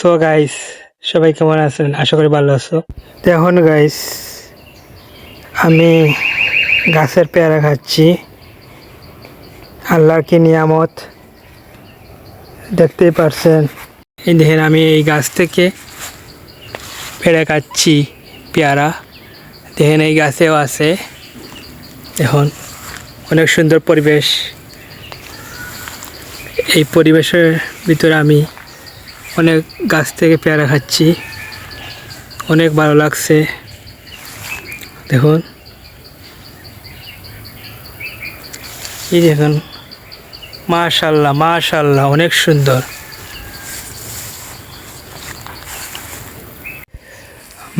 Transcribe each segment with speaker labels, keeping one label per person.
Speaker 1: So guys সবাই কেমন আছেন? আশা করি ভালো আছো। তো এখন গাইস আমি গাছের পেয়ারা খাচ্ছি। আল্লাহর কি নিয়ামত? দেখতেই পারছেন। এই দেখেন, আমি এই গাছ থেকে পেয়ারা খাচ্ছি পেয়ারা। দেখেন, এই গাছেও আছে। এখন অনেক সুন্দর পরিবেশ। এই পরিবেশের ভিতরে আমি অনেক গাছ থেকে পেয়ারা খাচ্ছি। অনেক ভালো লাগছে। দেখুন। এই দেখুন মাশাল্লাহ মাশাল্লাহ, অনেক সুন্দর।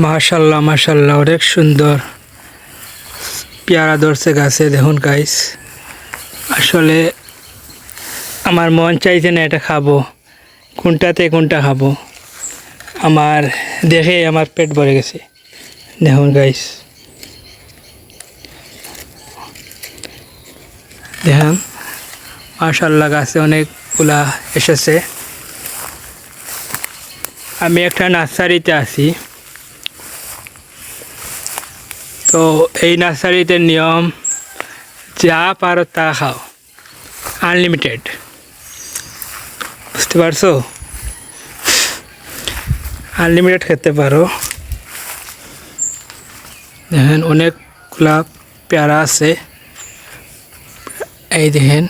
Speaker 1: মাশাল্লাহ মাশাল্লাহ, অনেক সুন্দর। পেয়ারা ধরছে গাছে, দেখুন গাইস আসলে আমার মন চাইছে না এটা খাব। কোনটাতে কোনটা খাব? আমার দেখে আমার পেট ভরে গেছে। দেখুন গাইস দেখুন মাশাল্লাহ গাছে অনেকগুলা এসেছে। আমি একটা নার্সারিতে আছি। তো এই নার্সারিতে নিয়ম, যা পারো তা খাও। আনলিমিটেড। বুঝতে পারছ? আনলিমিটেড খেতে পারো। দেখেন অনেকগুলা পেয়ারা আছে। এই দেখেন।